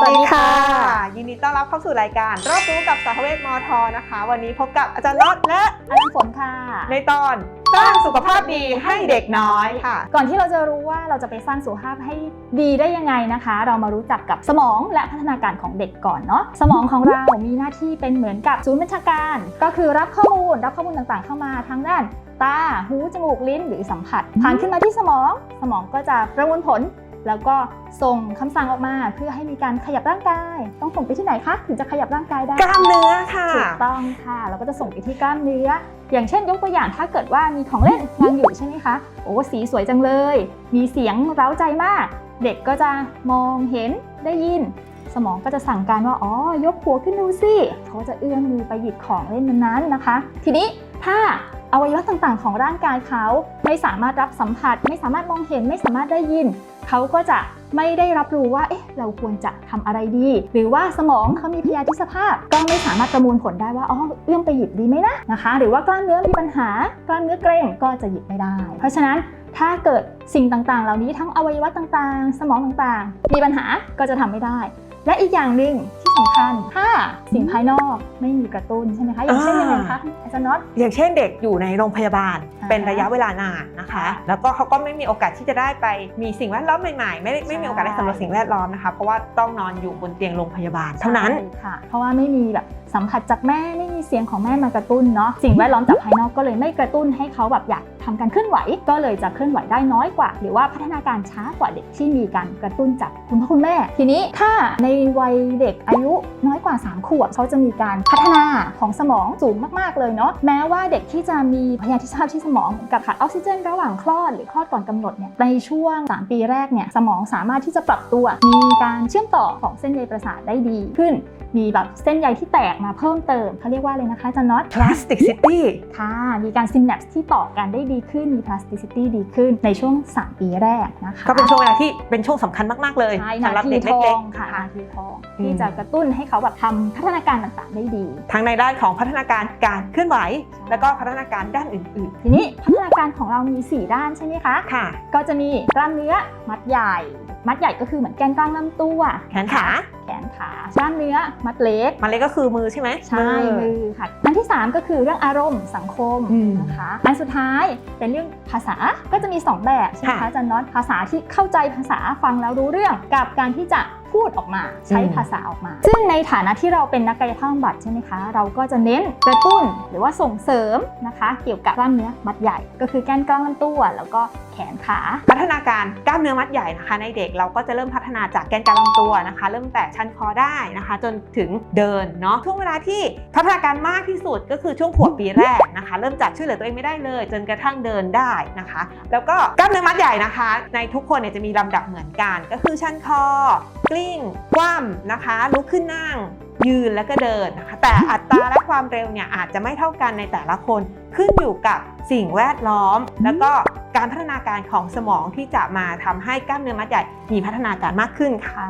สวัสดีค่ะสวัสดีค่ะ ยินดีต้อนรับเข้าสู่รายการรอบรู้กับสาธเวชมอทอนะคะ วันนี้พบกับอาจารย์น็อตและอาจารย์ฝนค่ะ ในตอนสร้างสุขภาพดีให้เด็กน้อยค่ะ ก่อนที่เราจะรู้ว่าเราจะไปสร้างสุขภาพให้ดีได้ยังไงนะคะ เรามารู้จักกับสมองและพัฒนาการของเด็กก่อนเนาะสมองของเรา มีหน้าที่เป็นเหมือนกับศูนย์บัญชาการ ก็คือรับข้อมูลรับข้อมูลต่างๆ เข้ามาทางด้านตา หู จมูก ลิ้น หรือสัมผัส ผ่านขึ้นมาที่สมอง สมองก็จะประมวลผล แล้วก็ส่งคำสั่งออกมาเพื่อให้มีการขยับร่างกาย ต้องส่งไปที่ไหนคะถึงจะขยับร่างกายได้ กล้ามเนื้อค่ะ ถูกต้องค่ะ เราก็จะส่งไปที่กล้ามเนื้อ อย่างเช่นยกตัวอย่างถ้าเกิดว่ามีของเล่นวางอยู่ใช่ไหมคะ โอ้สีสวยจังเลย มีเสียงเร้าใจมาก เด็กก็จะมองเห็นได้ยิน สมองก็จะสั่งการว่าอ๋อยกหัวขึ้นดูสิเขาจะเอื้อมมือไปหยิบของเล่นนั้นๆนะคะ ทีนี้ถ้า อวัยวะต่างๆ ของร่างกายเขาไม่สามารถรับสัมผัส ไม่สามารถมองเห็นไม่สามารถได้ยิน เขาก็จะไม่ได้รับรู้ว่าเอ๊ะเราควรจะทำอะไรดี หรือว่าสมองเขามีพยาธิสภาพ ก็ไม่สามารถประมวลผลได้ว่าอ๋อเอื้อมไปหยิบดีไหมนะนะคะ หรือว่ากล้ามเนื้อมีปัญหากล้ามเนื้อเกร็งก็จะหยิบไม่ได้ เพราะฉะนั้นถ้าเกิดสิ่งต่างๆ เหล่านี้ทั้งอวัยวะต่างๆ สมองต่างๆ มีปัญหาก็จะทำไม่ได้ และอีกอย่างหนึ่งที่สำคัญถ้าสิ่งภายนอกไม่มีกระตุ้นใช่ไหมคะอย่างเช่นยังไงคะอาจารย์น็อตอย่างเช่นเด็กอยู่ในโรงพยาบาลอ่าเป็นระยะเวลานานนะคะค่ะแล้วก็เขาก็ไม่มีโอกาสที่จะได้ไปมีสิ่งแวดล้อมใหม่ๆ ไม่ได้ไม่มีโอกาสได้สำรวจสิ่งแวดล้อมนะคะ เพราะว่าต้องนอนอยู่บนเตียงโรงพยาบาลเท่านั้นใช่ค่ะ เพราะว่าไม่มีแบบสัมผัสจากแม่ไม่มีเสียงของแม่มากระตุ้นเนาะสิ่งแวดล้อมจากภายนอกก็เลยไม่กระตุ้นให้เขาแบบอยาก ทำการเคลื่อนไหว ก็เลยจะเคลื่อนไหวได้น้อยกว่า หรือว่าพัฒนาการช้ากว่าเด็กที่มีการกระตุ้นจากคุณพ่อคุณแม่ ทีนี้ถ้าในวัยเด็กอายุน้อยกว่า 3 ขวบเขาจะมีการพัฒนาของสมองสูงมาก ๆ เลยเนาะแม้ว่าเด็กที่จะมีพยาธิภาพที่สมองกับขาดออกซิเจน ระหว่างคลอดหรือคลอดก่อนกำหนดเนี่ยในช่วง 3 ปีแรกเนี่ยสมองสามารถที่จะปรับตัว มีการเชื่อมต่อของเส้นใยประสาทได้ดีขึ้น มีแบบเส้นใยที่แตกมาเพิ่มเติมเขาเรียกว่าอะไรนะคะอาจันน็อต plasticity ค่ะ มีการซินแ p ปที่ต่อกันได้ดีขึ้น มี plasticity ดีขึ้นในช่วง 3 ปีแรกนะคะ ก็เป็นช่วงเวลาที่เป็นช่วงสำคัญมาก ๆ เลยใช่สำหรับนาทีเด็กทอเล็กงค่ะๆค่ะนาทีทองอืมที่จะกระตุ้นให้เขาแบบทำพัฒนาการต่างๆได้ดี ทั้งในด้านของพัฒนาการการเคลื่อนไหว แล้วก็พัฒนาการด้านอื่นทีนี้พัฒนาการของเรามี 4 ด้านใช่ไหมคะๆค่ะ ก็จะมีกล้ามเนื้อมัดใหญ่ มัดใหญ่ก็คือเหมือนแกนกลางลำตัวแขนขาแขนขากล้ามเนื้อมัดเล็ก มันเล็กก็คือมือใช่ไหมใช่มือค่ะ อันที่ 3 ก็คือเรื่องอารมณ์สังคมอืมนะคะ อันสุดท้ายเป็นเรื่องภาษาก็จะมี 2 แบบใช่ไหมค่ะคะอาจันน็อตภาษาที่เข้าใจภาษาฟังแล้วรู้เรื่องกับการที่จะพูดออกมาใช้อืมภาษาออกมา ซึ่งในฐานะที่เราเป็นนักกายภาพบำบัดใช่ไหมคะ เราก็จะเน้นกระตุ้นหรือว่าส่งเสริมนะคะ เกี่ยวกับกล้ามเนื้อมัดใหญ่ ก็คือแกนกลางลำตัว แล้วก็แขนขา พัฒนาการกล้ามเนื้อมัดใหญ่นะคะ ในเด็กเราก็จะเริ่มพัฒนาจากแกนกลางลำตัวนะคะ เริ่มแต่ชันคอได้นะคะ จนถึงเดินเนาะช่วงเวลาที่พัฒนาการมากที่สุดก็คือช่วงขวบปีแรกนะคะ เริ่มจากช่วยเหลือตัวเองไม่ได้เลย จนกระทั่งเดินได้นะคะ แล้วก็กล้ามเนื้อมัดใหญ่นะคะ ในทุกคนเนี่ยจะมีลำดับเหมือนกัน ก็คือชันคอกลิ้งคว่ำนะคะ ลุกขึ้นนั่งยืนแล้วก็เดินนะคะแต่อัตราและความเร็วเนี่ยอาจจะไม่เท่ากันในแต่ละคนขึ้นอยู่กับสิ่งแวดล้อม แล้วก็การพัฒนาการของสมองที่จะมาทำให้กล้ามเนื้อมัดใหญ่มีพัฒนาการมากขึ้นค่ะ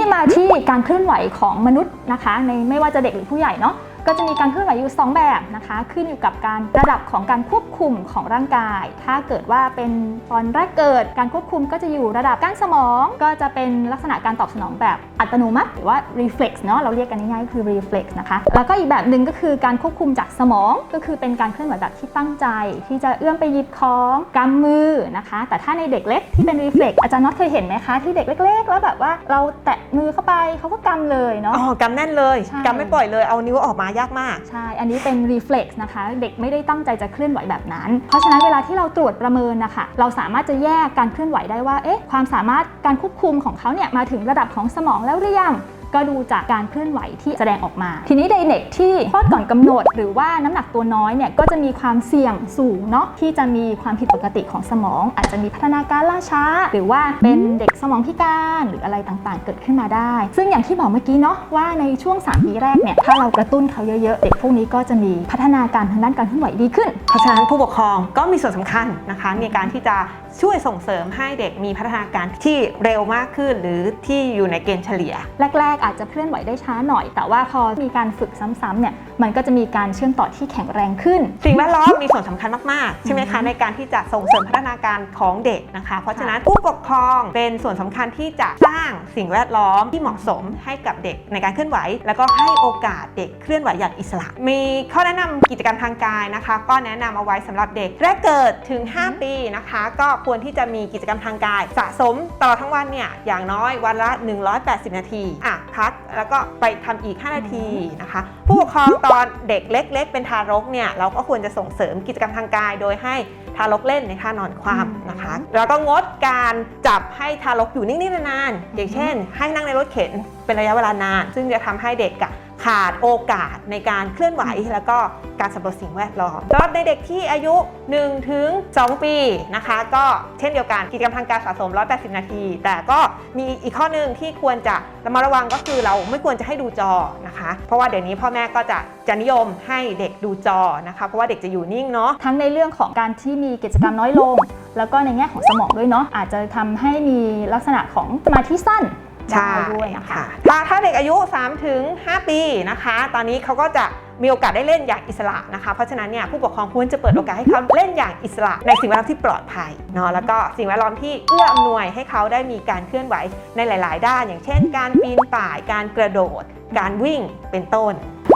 นี้มาที่การเคลื่อนไหวของมนุษย์นะคะ ในไม่ว่าจะเด็กหรือผู้ใหญ่เนาะ ก็จะมีการเคลื่อนไหวอยู่ 2 แบบนะคะ ขึ้นอยู่กับการระดับของการควบคุมของร่างกาย ถ้าเกิดว่าเป็นตอนแรกเกิดการควบคุมก็จะอยู่ระดับก้านสมอง ก็จะเป็นลักษณะการตอบสนองแบบอัตโนมัติ หรือว่า reflex เนาะเราเรียกกันง่ายๆก็คือ reflex นะคะ แล้วก็อีกแบบหนึ่งก็คือการควบคุมจากสมอง ก็คือเป็นการเคลื่อนไหวแบบที่ตั้งใจ ที่จะเอื้อมไปหยิบของกำมือนะคะ แต่ถ้าในเด็กเล็กที่เป็น reflex อาจารย์น็อตเคยเห็นไหมคะที่เด็กเล็กๆแล้วแบบว่าเราแตะมือเข้าไปเขาก็กำเลยเนาะอ๋อกำแน่นเลยใช่กำไม่ปล่อยเลยเอานิ้วออกมายากมาก ใช่ อันนี้เป็น reflex นะคะ เด็กไม่ได้ตั้งใจจะเคลื่อนไหวแบบนั้น เพราะฉะนั้นเวลาที่เราตรวจประเมินนะคะเราสามารถจะแยกการเคลื่อนไหวได้ว่า เอ๊ะ ความสามารถการควบคุมของเขาเนี่ยมาถึงระดับของสมองแล้วหรือยัง ก็ดูจากการเคลื่อนไหวที่แสดงออกมา ทีนี้ในเด็กที่คลอดก่อนกำหนด หรือว่าน้ำหนักตัวน้อยเนี่ยก็จะมีความเสี่ยงสูงเนาะที่จะมีความผิดปกติของสมอง อาจจะมีพัฒนาการล่าช้า หรือว่าเป็นเด็กสมองพิการหรืออะไรต่างๆ เกิดขึ้นมาได้ ซึ่งอย่างที่บอกเมื่อกี้เนาะว่าในช่วง3ปีแรกเนี่ยถ้าเรากระตุ้นเขาเยอะๆ เด็กพวกนี้ก็จะมีพัฒนาการทางด้านการเคลื่อนไหวดีขึ้น เพราะฉะนั้นผู้ปกครองก็มีส่วนสำคัญนะคะในการที่จะช่วยส่งเสริมให้เด็กมีพัฒนาการที่เร็วมากขึ้น หรือที่อยู่ในเกณฑ์เฉลี่ย แรก ๆ อาจจะเคลื่อนไหวได้ช้าหน่อย แต่ว่าพอมีการฝึกซ้ำๆเนี่ยมันก็จะมีการเชื่อมต่อที่แข็งแรงขึ้น สิ่งแวดล้อมมีส่วนสำคัญมากๆใช่ไหมคะอืมในการที่จะส่งเสริมพัฒนาการของเด็กนะคะ เพราะฉะนั้นผู้ปกครองเป็นส่วนสำคัญที่จะสร้างสิ่งแวดล้อมที่เหมาะสมให้กับเด็กในการเคลื่อนไหว แล้วก็ให้โอกาสเด็กเคลื่อนไหวอย่างอิสระ มีข้อแนะนำกิจกรรมทางกายนะคะ ก็แนะนำเอาไว้สำหรับเด็กแรกเกิดถึง 5 ปีนะคะ ก็ควรที่จะมีกิจกรรมทางกาย สะสมตลอดทั้งวันเนี่ยอย่างน้อยวันละ 180 นาทีอะพักแล้วก็ไปทำอีก 5 นาทีนะคะ ผู้ปกครองตอนเด็กเล็ก ๆ เป็นทารกเนี่ยเราก็ควรจะส่งเสริมกิจกรรมทางกายโดยให้ทารกเล่นในท่านอนคว่ำนะคะ แล้วก็งดการจับให้ทารกอยู่นิ่งๆนานๆอย่างเช่น ให้นั่งในรถเข็นเป็นระยะเวลานาน ซึ่งจะทำให้เด็กอะ ขาดโอกาสในการเคลื่อนไหว แล้วก็การสำรวจสิ่งแวดล้อมสำหรับในเด็กที่อายุ 1 ถึง 2 ปีนะคะ ก็เช่นเดียวกันกิจกรรมทางการสะสม 180 นาที แต่ก็มีอีกข้อหนึ่งที่ควรจะระมัดระวังก็คือเราไม่ควรจะให้ดูจอนะคะ เพราะว่าเดี๋ยวนี้พ่อแม่ก็จะจะนิยมให้เด็กดูจอนะคะ เพราะว่าเด็กจะอยู่นิ่งเนาะทั้งในเรื่องของการที่มีกิจกรรมน้อยลง แล้วก็ในแง่ของสมองด้วยเนาะอาจจะทำให้มีลักษณะของสมาธิสั้น ได้ด้วยนะคะถ้าถ้าเด็กอายุ 3 ถึง 5 ปีนะคะ ตอนนี้เขาก็จะมีโอกาสได้เล่นอย่างอิสระนะคะ เพราะฉะนั้นเนี่ยผู้ปกครองควรจะเปิดโอกาสให้เขาเล่นอย่างอิสระในสิ่งแวดล้อมที่ปลอดภัยเนาะแล้วก็สิ่งแวดล้อมที่เอื้ออำนวยให้เขาได้มีการเคลื่อนไหวในหลาย ๆ ด้าน อย่างเช่น การปีนป่าย การกระโดด การวิ่งเป็นต้น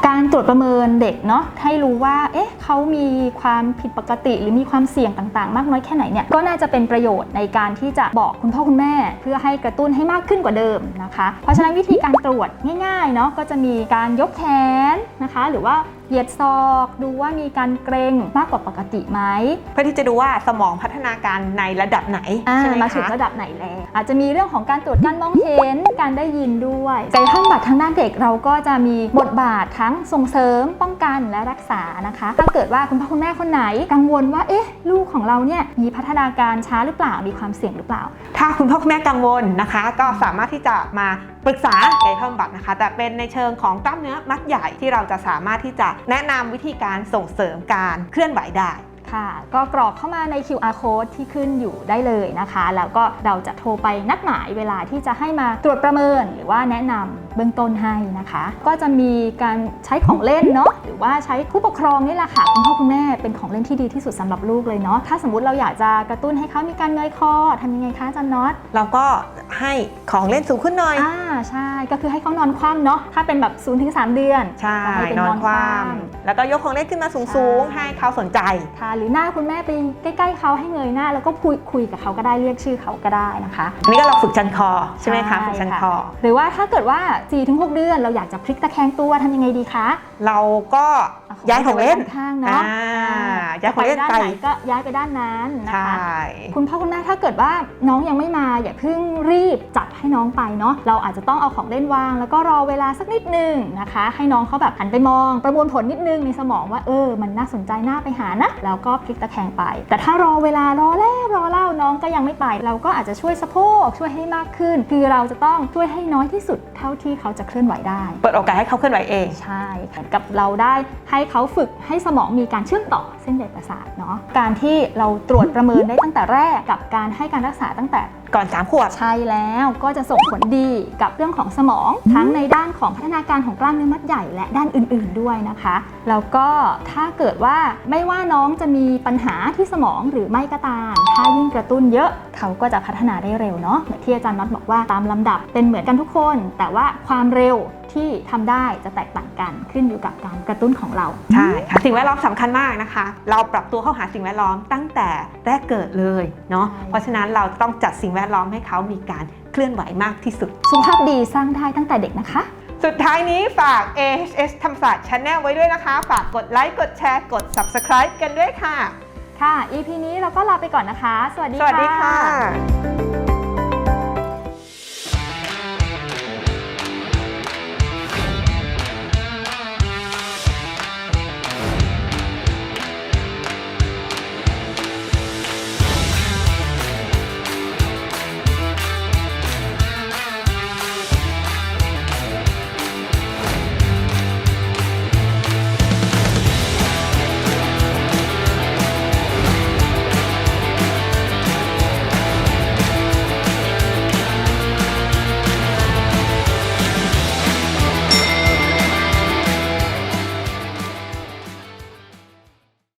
การตรวจประเมินเด็กเนาะให้รู้ว่าเอ๊ะเขามีความผิดปกติ หรือมีความเสี่ยงต่างๆ มากน้อยแค่ไหนเนี่ยก็น่าจะเป็นประโยชน์ในการที่จะบอกคุณพ่อคุณแม่ เพื่อให้กระตุ้นให้มากขึ้นกว่าเดิมนะคะ เพราะฉะนั้นวิธีการตรวจง่ายๆเนาะก็จะมีการยกแขนนะคะ หรือว่าเหยียดศอกดูว่ามีการเกรงมากกว่าปกติไหมเพื่อที่จะดูว่าสมองพัฒนาการในระดับไหนอ่าใช่ไหมมาถึงคะระดับไหนแล้วอาจจะมีเรื่องของการตรวจการมองเห็นการได้ยินด้วยกายภาพบำบัดทางด้านเด็กเราก็จะมีบทบาททั้งส่งเสริมป้องกันและรักษานะคะ ถ้าเกิดว่าคุณพ่อคุณแม่คนไหน กังวลว่าเอ๊ะลูกของเราเนี่ยมีพัฒนาการช้าหรือเปล่ามีความเสี่ยงหรือเปล่า ถ้าคุณพ่อคุณแม่กังวลนะคะ ก็สามารถที่จะมาปรึกษากายภาพบำบัดนะคะ แต่เป็นในเชิงของกล้ามเนื้อมัดใหญ่ที่เราจะสามารถที่จะแนะนำวิธีการส่งเสริมการเคลื่อนไหวได้ ค่ะ ก็กรอกเข้ามาใน QR code ที่ขึ้นอยู่ได้เลยนะคะ แล้วก็เราจะโทรไปนัดหมายเวลาที่จะให้มาตรวจประเมิน หรือว่าแนะนำเบื้องต้นให้นะคะ ก็จะมีการใช้ของเล่นเนาะหรือว่าใช้ผู้ปกครองนี่แหละค่ะคุณพ่อคุณแม่เป็นของเล่นที่ดีที่สุดสำหรับลูกเลยเนาะถ้าสมมติเราอยากจะกระตุ้นให้เขามีการเงยคอทำยังไงคะอาจันน็อตเราก็ให้ของเล่นสูงขึ้นหน่อยอ่าใช่ก็คือให้เขานอนคว่ำเนาะถ้าเป็นแบบ0ูนถึงสเดือนใช่ก็ให้เป็นนอนนอนคคว่ว่ำแล้วก็ยกของเล่นขึ้นมาสูงใช่ๆให้เขาสนใจค่ะหรือหน้าคุณแม่ไปใกล้ๆเขาให้เงยหน้า แล้วก็คุยคุยกับเขาก็ได้เรียกชื่อเขาก็ได้นะคะอันนี้ก็เราฝึกชันคอใช่ไหมคะใช่ฝึกชันค่ะคอ หรือว่าถ้าเกิดว่า4-6 เดือนเราอยากจะพลิกตะแคงตัวทำยังไงดีคะ เราก็ ย้ายของเล่นไว้ด้ข้างๆเนาะอ่าย้ายของเล่นจะไปด้านไหนก็ย้ายไปด้านนั้นนะใช่คะคุณพ่อคุณแม่ถ้าเกิดว่าน้องยังไม่มาอย่าเพิ่งรีบจับให้น้องไปเนาะเราอาจจะต้องเอาของเล่นวาง แล้วก็รอเวลาสักนิดนึงนะคะ ให้น้องเขาแบบหันไปมอง ประมวลผลนิดนึงในสมองว่าเออ มันน่าสนใจน่าไปหานะแล้วก็พลิกตะแคงไป แต่ถ้ารอเวลารอแล้วรอเล่าน้องก็ยังไม่ไป เราก็อาจจะช่วยสะโพกช่วยให้มากขึ้น คือเราจะต้องช่วยให้น้อยที่สุดเท่าที่เขาจะเคลื่อนไหวได้ เปิดโอกาสให้เขาเคลื่อนไหวเองใช่เหมือนกับเราได้ให้เขาฝึกให้สมองมีการเชื่อมต่อเส้นใยประสาทเนาะการที่เราตรวจประเมินได้ตั้งแต่แรกกับการให้การรักษาตั้งแต่ก่อน3ขวบใช่แล้วก็จะส่งผลดีกับเรื่องของสมอง ทั้งในด้านของพัฒนาการของกล้ามเนื้อมัดใหญ่และด้านอื่น ๆด้วยนะคะแล้วก็ถ้าเกิดว่าไม่ว่าน้องจะมีปัญหาที่สมองหรือไม่ก็ตาม ถ้ายิ่งกระตุ้นเยอะเขาก็จะพัฒนาได้เร็วเนาะเหมือนที่อาจารย์น็อตบอกว่าตามลำดับเป็นเหมือนกันทุกคน แต่ว่าความเร็ว ที่ทำได้จะแตกต่างกันขึ้นอยู่กับการกระตุ้นของเราใช่ค่ะสิ่งแวดล้อมสำคัญมากนะคะ เราปรับตัวเข้าหาสิ่งแวดล้อมตั้งแต่แรกเกิดเลยเนาะใช่เพราะฉะนั้นเราต้องจัดสิ่งแวดล้อมให้เขามีการเคลื่อนไหวมากที่สุด สุขภาพดีสร้างได้ตั้งแต่เด็กนะคะสุดท้ายนี้ฝาก AHS ธรรมศาสตร์ Channel ไว้ด้วยนะคะ ฝากกดไลค์ กดแชร์ กด Subscribe กันด้วยค่ะ ค่ะ EP นี้เราก็ลาไปก่อนนะคะ สวัสดีสวัสดีค่ะ